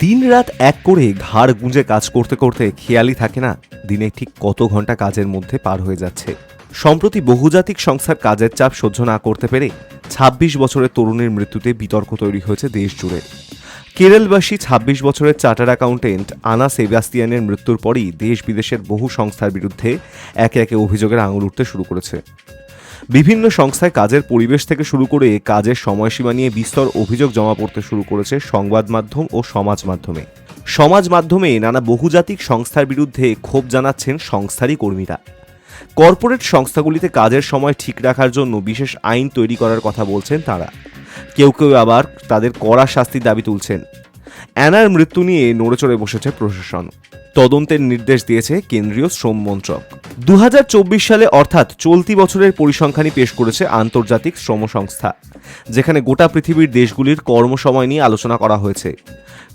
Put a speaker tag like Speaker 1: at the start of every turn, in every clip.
Speaker 1: দিন রাত এক করে ঘাড় গুঁজে কাজ করতে করতে খেয়ালই থাকে না, দিনে ঠিক কত ঘণ্টা কাজের মধ্যে পার হয়ে যাচ্ছে। সম্প্রতি বহুজাতিক সংস্থার কাজের চাপ সহ্য না করতে পেরে ২৬ বছরের তরুণের মৃত্যুতে বিতর্ক তৈরি হয়েছে দেশ জুড়ে। কেরলবাসী ২৬ বছরের চার্টার অ্যাকাউন্টেন্ট আনা সেবাস্তিয়ানের মৃত্যুর পরই দেশ বিদেশের বহু সংস্থার বিরুদ্ধে একে একে অভিযোগের আঙুল উঠতে শুরু করেছে। বিভিন্ন সংস্থায় কাজের পরিবেশ থেকে শুরু করে কাজের সময়সীমা নিয়ে বিস্তর অভিযোগ জমা পড়তে শুরু করেছে সংবাদ মাধ্যম ও সমাজ মাধ্যমে। সমাজ মাধ্যমে নানা বহুজাতিক সংস্থার বিরুদ্ধে ক্ষোভ জানাচ্ছেন সংস্থারই কর্মীরা। কর্পোরেট সংস্থাগুলিতে কাজের সময় ঠিক রাখার জন্য বিশেষ আইন তৈরি করার কথা বলছেন তারা। কেউ কেউ আবার তাদের কড়া শাস্তির দাবি তুলছেন। অ্যানার মৃত্যু নিয়ে নড়েচড়ে বসেছে প্রশাসন। তদন্তের নির্দেশ দিয়েছে কেন্দ্রীয় শ্রম মন্ত্রক। দু হাজার চব্বিশ সালে অর্থাৎ চলতি বছরের পরিসংখ্যানই পেশ করেছে আন্তর্জাতিক শ্রম সংস্থা যেখানে গোটা পৃথিবীর দেশগুলির কর্মসময় নিয়ে আলোচনা করা হয়েছে।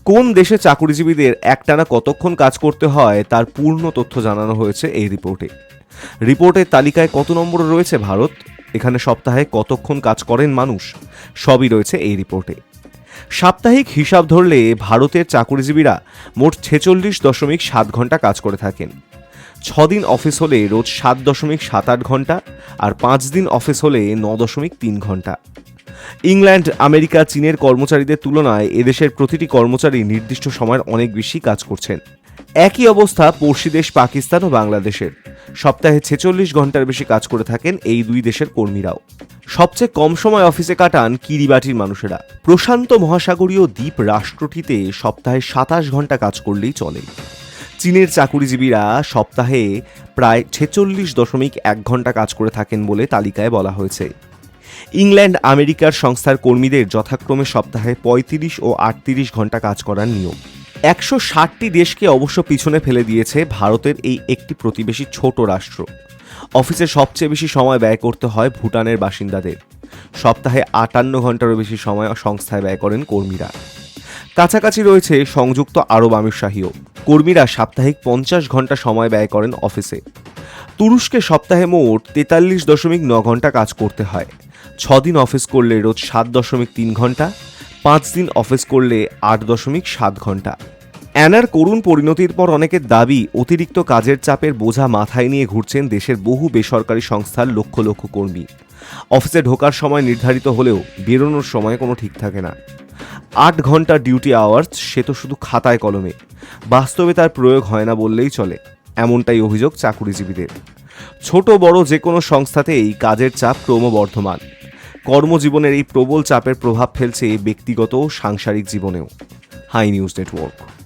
Speaker 1: কোন দেশে চাকরিজীবীদের একটানা কতক্ষণ কাজ করতে হয় তার পূর্ণ তথ্য জানানো হয়েছে এই রিপোর্টে। রিপোর্টের তালিকায় কত নম্বরে রয়েছে ভারত? এখানে সপ্তাহে কতক্ষণ কাজ করেন মানুষ? সবই রয়েছে এই রিপোর্টে। সাপ্তাহিক হিসাব ধরলে ভারতের চাকরিজীবীরা মোট ছেচল্লিশ দশমিক সাত ঘণ্টা কাজ করে থাকেন। ছদিন অফিস হলে রোজ সাত দশমিক সাত আট ঘণ্টা আর পাঁচ দিন অফিস হলে ন দশমিক তিন ঘণ্টা। ইংল্যান্ড, আমেরিকা, চীনের কর্মচারীদের তুলনায় এদেশের প্রতিটি কর্মচারী নির্দিষ্ট সময়ের অনেক বেশি কাজ করছেন। একই অবস্থা পড়শি দেশ পাকিস্তান ও বাংলাদেশের। সপ্তাহে ছেচল্লিশ ঘণ্টার বেশি কাজ করে থাকেন এই দুই দেশের কর্মীরাও। সবচেয়ে কম সময় অফিসে কাটান কিরিবাটির মানুষেরা। প্রশান্ত মহাসাগরীয় দ্বীপ রাষ্ট্রটিতে সপ্তাহে সাতাশ ঘণ্টা কাজ করলেই চলে। চীনের চাকুরিজীবীরা সপ্তাহে প্রায় ছেচল্লিশ দশমিক এক ঘণ্টা কাজ করে থাকেন বলে তালিকায় বলা হয়েছে। ইংল্যান্ড আমেরিকার সংস্থার কর্মীদের যথাক্রমে সপ্তাহে পঁয়ত্রিশ ও আটত্রিশ ঘণ্টা কাজ করার নিয়ম। একশো ষাটটি দেশকে অবশ্য পিছনে ফেলে দিয়েছে ভারতের এই একটি প্রতিবেশী ছোট রাষ্ট্র। অফিসে সবচেয়ে বেশি সময় ব্যয় করতে হয় ভুটানের বাসিন্দাদের। সপ্তাহে আটান্ন ঘন্টারও বেশি সময় সংস্থায় ব্যয় করেন কর্মীরা। কাছাকাছি রয়েছে সংযুক্ত আরব আমিরশাহীও। কর্মীরা সাপ্তাহিক পঞ্চাশ ঘণ্টা সময় ব্যয় করেন অফিসে। তুরস্কে সপ্তাহে মোট তেতাল্লিশ দশমিক ন ঘণ্টা কাজ করতে হয়। ছদিন অফিস করলে রোজ সাত দশমিক তিন ঘণ্টা পাঁচ দিন অফিস করলে আট দশমিক সাত ঘণ্টা। অ্যানার করুণ পরিণতির পর অনেকের দাবি, অতিরিক্ত কাজের চাপের বোঝা মাথায় নিয়ে ঘুরছেন দেশের বহু বেসরকারি সংস্থার লক্ষ লক্ষ কর্মী। অফিসে ঢোকার সময় নির্ধারিত হলেও বেরোনোর সময় কোনো ঠিক থাকে না। আট ঘণ্টা ডিউটি আওয়ার্স, সে তো শুধু খাতায় কলমে। বাস্তবে তার প্রয়োগ হয় না বললেই চলে। এমনটাই অভিযোগ চাকুরিজীবীদের। ছোট, বড় যে কোনো সংস্থাতেই কাজের চাপ ক্রমবর্ধমান। কর্মজীবনের এই প্রবল চাপের প্রভাব ফেলছে ব্যক্তিগত ও সাংসারিক জীবনেও। Hi news network.